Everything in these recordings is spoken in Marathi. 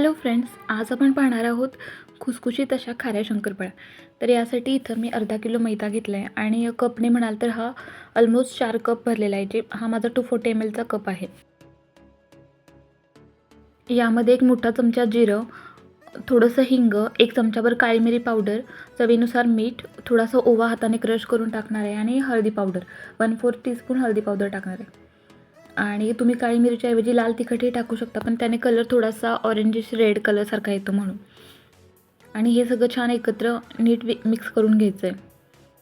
हॅलो फ्रेंड्स आज आपण पाहणार आहोत खुसखुशीत अशा खाऱ्या शंकरपाळ्या. तर यासाठी इथं मी अर्धा किलो मैदा घेतला आहे आणि कपने म्हणाल तर हा ऑलमोस्ट चार कप भरलेला आहे जे हा माझा टू फोर्टी एम एलचा कप आहे. यामध्ये एक मोठा चमचा जिरं थोडंसं हिंग एक चमचाभर काळी मिरी पावडर चवीनुसार मीठ थोडासा ओवा हाताने क्रश करून टाकणार आहे आणि हळदी पावडर वन फोर्थ टीस्पून हळदी पावडर टाकणार आहे. आणि तुम्ही काळी मिरच्याऐवजी लाल तिखटही टाकू शकता पण त्याने कलर थोडासा ऑरेंजिश रेड कलरसारखा येतो म्हणून. आणि हे सगळं छान एकत्र नीट मिक्स करून घ्यायचं आहे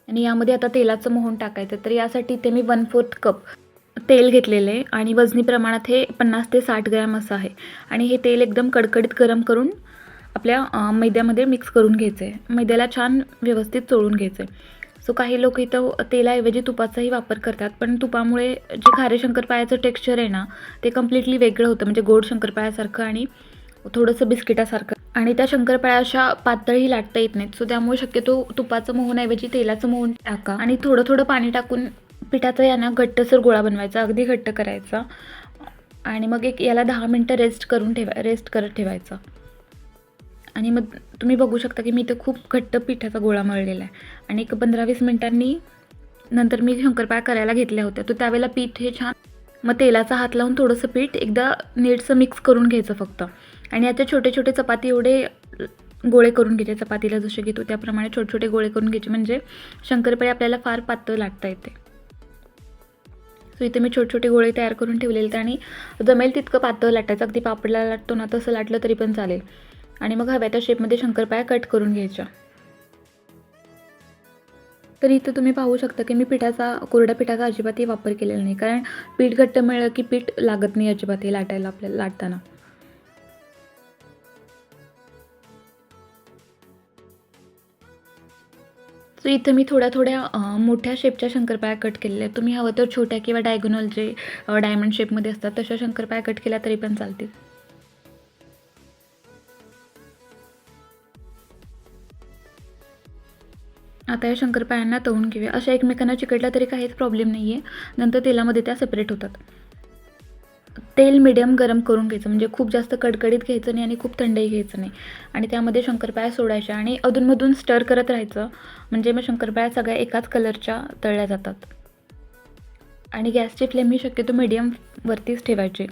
आणि यामध्ये आता तेलाचं मोहन टाकायचं तर यासाठी ते मी वन फोर्थ कप तेल घेतलेलं आहे आणि वजनी प्रमाणात हे पन्नास ते साठ ग्रॅम असं आहे. आणि हे तेल एकदम कडकडीत गरम करून आपल्या मैद्यामध्ये मिक्स करून घ्यायचं आहे मैद्याला छान व्यवस्थित चोळून घ्यायचं आहे सो काही लोक इथं तेलाऐवजी तुपाचाही वापर करतात. पण तुपामुळे जे खारे शंकरपाळ्याचं टेक्स्चर आहे ना ते कम्प्लिटली वेगळं होतं. म्हणजे गोड शंकरपाळ्यासारखं आणि थोडंसं बिस्किटासारखं. आणि त्या शंकरपाळ्या अशा पातळही लाटता येत नाहीत. सो त्यामुळे शक्यतो तुपाचं मोहनऐवजी तेलाचं मोहन टाका. आणि थोडं थोडं पाणी टाकून पिठाचा यानं घट्टसर गोळा बनवायचा. अगदी घट्ट करायचा. आणि मग एक याला दहा मिनटं रेस्ट करून ठेवा रेस्ट करत ठेवायचा. आणि मग तुम्ही बघू शकता की मी इथं खूप घट्ट पिठाचा गोळा मळलेला आहे. आणि एक पंधरा वीस मिनटांनी नंतर मी शंकरपाळ्या करायला घेतल्या होत्या. तर त्यावेळेला पीठ हे छान मग तेलाचा हात लावून थोडंसं पीठ एकदा नीटसं मिक्स करून घ्यायचं फक्त. आणि याचे छोटे छोटे चपाती एवढे गोळे करून घ्यायचे. चपातीला जसे घेतो त्याप्रमाणे छोटे छोटे गोळे करून घ्यायचे. म्हणजे शंकरपाळी आपल्याला फार पातळ लाटता येते. सो इथे मी छोटे छोटे गोळे तयार करून ठेवलेले आहेत. आणि जमेल तितकं पातळ लाटायचं. अगदी पापडला लाटतो ना तसं लाटलं तरी पण चालेल. आणि मग हव्या त्या शेपमध्ये शंकरपाळ्या कट करून घ्यायच्या. तर इथं तुम्ही पाहू शकता की मी पिठाचा कोरड्या पिठाचा अजिबातही वापर केलेला नाही. कारण पीठ घट्ट मिळलं की पीठ लागत नाही अजिबात हे लाटायला आपल्याला लाटताना. सो इथं मी थोड्या थोड्या मोठ्या शेपच्या शंकरपाळ्या कट केलेल्या आहेत. तुम्ही हवं तर छोट्या किंवा डायगोनल जे डायमंड शेपमध्ये असतात तशा शंकरपाळ्या कट केल्या तरी पण चालतील. आता या शंकरपाळ्यांना तळून घेऊया. अशा एकमेकांना चिकटल्या तरी काहीच प्रॉब्लेम नाही आहे नंतर तेलामध्ये त्या सेपरेट होतात. तेल मिडियम गरम करून घ्यायचं. म्हणजे खूप जास्त कडकडीत घ्यायचं नाही आणि खूप थंडही घ्यायचं नाही. आणि त्यामध्ये शंकरपाळ्या सोडायच्या आणि अधूनमधून स्टर करत राहायचं. म्हणजे मग शंकरपाळ्या सगळ्या एकाच कलरच्या तळल्या जातात. आणि गॅसची फ्लेम ही शक्यतो मिडियमवरतीच ठेवायची.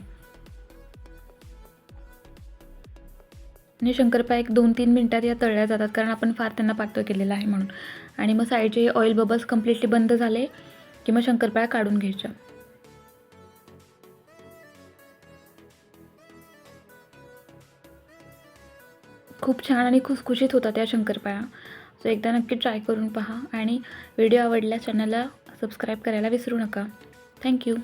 आणि शंकरपाळ्या एक दोन तीन मिनटात या तळल्या जातात कारण आपण फार त्यांना पातळ केलेलं आहे म्हणून. आणि मग साईडचे ऑइल बबल्स कम्प्लिटली बंद झाले की मग शंकरपाळ्या काढून घ्यायच्या. खूप छान आणि खुसखुशीत होतात त्या शंकरपाळ्या सो एकदा नक्की ट्राय करून पहा आणि व्हिडिओ आवडल्यास चॅनलला सबस्क्राईब करायला विसरू नका. थँक्यू